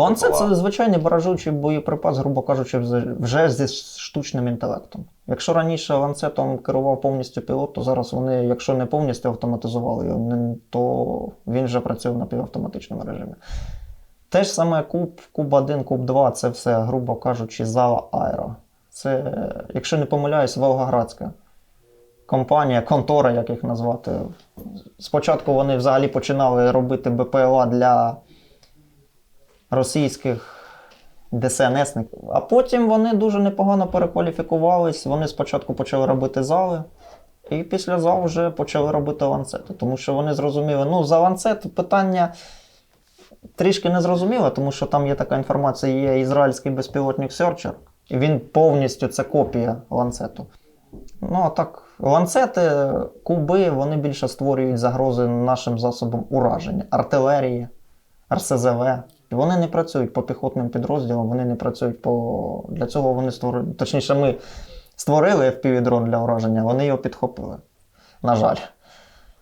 Ланцет це звичайний баражуючий боєприпас, грубо кажучи, вже зі штучним інтелектом. Якщо раніше ланцетом керував повністю пілот, то зараз вони, якщо не повністю автоматизували його, то він вже працює в напівавтоматичному режимі. Те ж саме Куб, Куб 1, Куб 2 це все, грубо кажучи, зала Аеро. Це, якщо не помиляюсь, Волгоградська компанія, контора, як їх назвати. Спочатку вони взагалі починали робити БПЛА для російських ДСНСників. А потім вони дуже непогано перекваліфікувались. Вони спочатку почали робити зали, і після зал вже почали робити ланцети. Тому що вони зрозуміли, ну, за ланцет питання трішки не зрозуміло, тому що там є така інформація, є ізраїльський безпілотник Searcher, він повністю це копія ланцету. Ну, а так, ланцети, куби, вони більше створюють загрози нашим засобам ураження, артилерії, РСЗВ. Вони не працюють по піхотним підрозділам, вони не працюють по. Для цього вони створили. Точніше, ми створили FPV-дрон для ураження, вони його підхопили. На жаль.